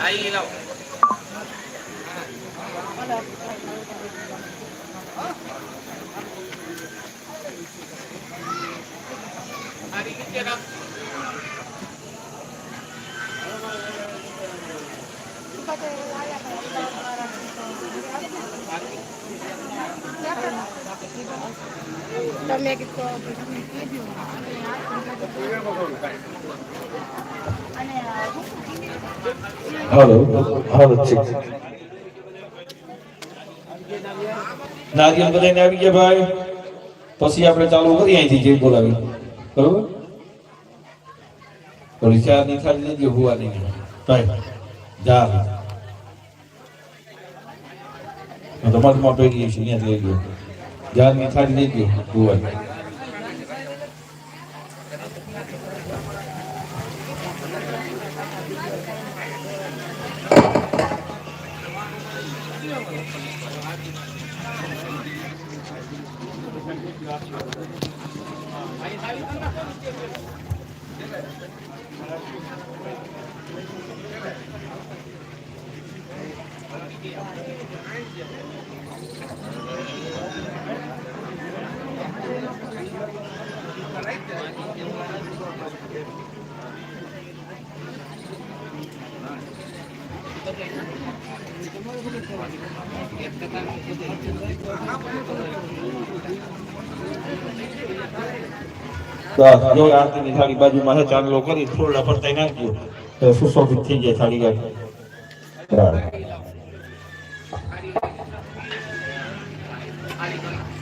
Ahí đâu. Thank you. રાખ તમે કીધું હાલો હાલો ઠીક છે બધાને આવી ગયા ભાઈ. પછી આપણે ચાલુ કરીએ અહીંથી જે બોલાવી. બરોબર? થોડી ચારની લઈ ગયો હુવા નહીં ભાઈ, જા. તમારે માં ભેગી છે અહીંયા લઈ ગયો. જાર ની થાળી લઈ ગયો હુવા બસ જો આરતીની થાળી બાજુમાં છે ચાંદલો કરી થોડા ફરતાઈ નાખજો તો સુશોભિત થઈ જાય થાળી ગાડી Gracias.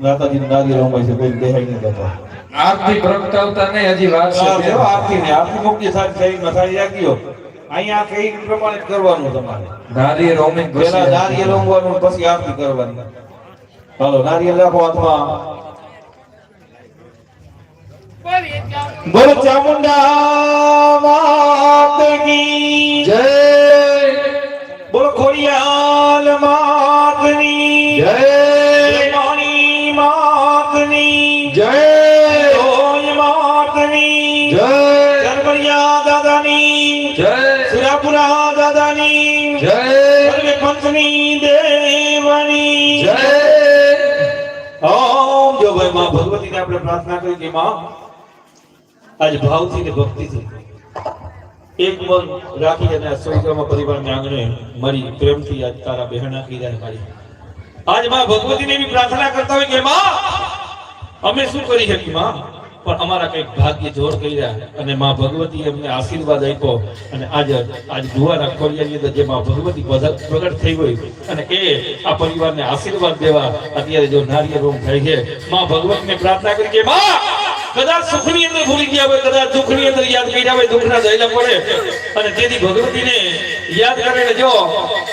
માતાજી નાદી રમાય છે કોઈ દેખાય નહીં જતો. આરતી પ્રગટાવતા નહીં હજી વાત છે આરતી ને આરતી મુક્તિ સાહેબ થઈ સારી જાગ્યો અહીંયા કઈ પ્રમાણે કરવાનું તમારે. નારિયેળ રોમિંગ પેલા નારિયેળ રોમવાનું પછી આરતી કરવાની. ચાલો નારિયેળ રાખો હાથમાં. બોલ ચામુંડા. માં ભગવતીને આપણે પ્રાર્થના કરી કે માં, આજ ભાવથી ને ભક્તિથી એક મન રાખી અને પરિવાર પરિવારને આંગણે મારી પ્રેમથી આજ તારા બહેના કીધા મારી. આજમાં ભગવતીને એવી પ્રાર્થના કરતા હોય કે, માં, અમે શું કરી શકીએ, માં? પણ અમારા કંઈક ભાગ્ય જોર કર્યા અને માં ભગવતી અમને આશીર્વાદ આપ્યો અને આજે આજ દુવાના ખોડિયાની અંદર જે માં ભગવતી પ્રગટ થઈ હોય અને એ આ પરિવારને આશીર્વાદ દેવા અત્યારે જો નારિયેળ રોમ થાય છે, માં ભગવતને પ્રાર્થના કરી કે માં કદાચ સુખની અંદર ભૂલી ગયા હોય કદાચ દુઃખની અંદર યાદ કર્યા હોય દુઃખના દહેલા પડે અને તેથી ભગવતીને યાદ કરીને જો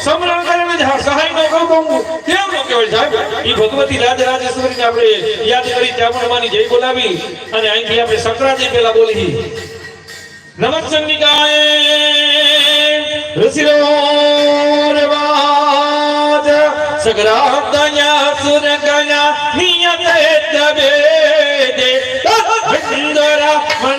સમરણ કરીને જ સહાય ન કરું તો હું કેમ ન કહેવાય સાહેબ એ ભગવતી રાજ રાજેશ્વરીને આપણે યાદ કરી ચામુંડમાની જય બોલાવી અને અહીંથી આપણે સંક્રાંતિ પહેલા બોલી નમસ્ચંડિકાએ ઋષિરો રેવાજ સગરાદયા સુરગયા નિયતે તબે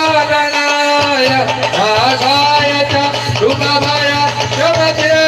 పరిపాలనాయ ఆశాయ చ రూపభాయ చ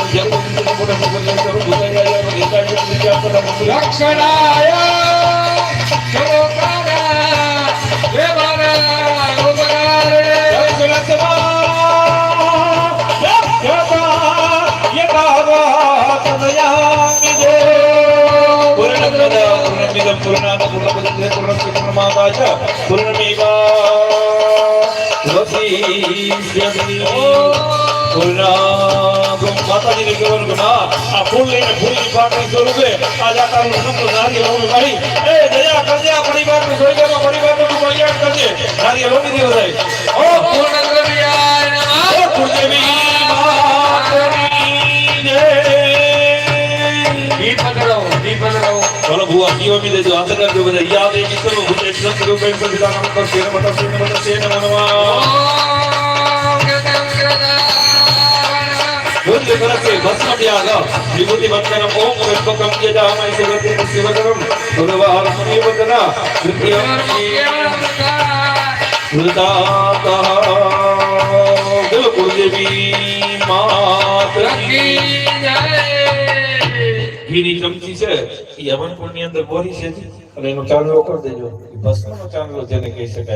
मा चुर्ियो માતાજીને કહેવાનું કે આ ફૂલ લઈને ફૂલની પાકડી સ્વરૂપે આજ આ તારું સમગ્ર નારિયેળ મારી એ દયા કરજે આ પરિવારને સ્વર્ગમાં પરિવારનું તું કલ્યાણ કરજે નારી ઓમી દેવ જાય ઓ પૂર્ણ દ્રવ્યાય નમઃ ઓ કુળદેવી માતની જય. દીપ કરાવો દીપ કરાવો ચાલો ભુવા જીવ મી દેજો હાથ કરજો બધા યાદ એ કિસ્સો ભૂતે સંત રૂપે પ્રતિદાન કર સેન મત સેન ભસ્મ ત્યાગ વિભૂતિ વંદનમ ઓમ વિષ્ણુકમ યજામય સેવતે શિવકરમ ગુરુવાર સુનિવદના કૃત્યમ વૃતાતઃ બિલકુલ દેવી માતની ઘીની ચમચી છે એ હવનકુંડની અંદર બોરી છે અને એનો ચાંદલો કરી દેજો ભસ્મનો ચાંદલો જેને કહી શકાય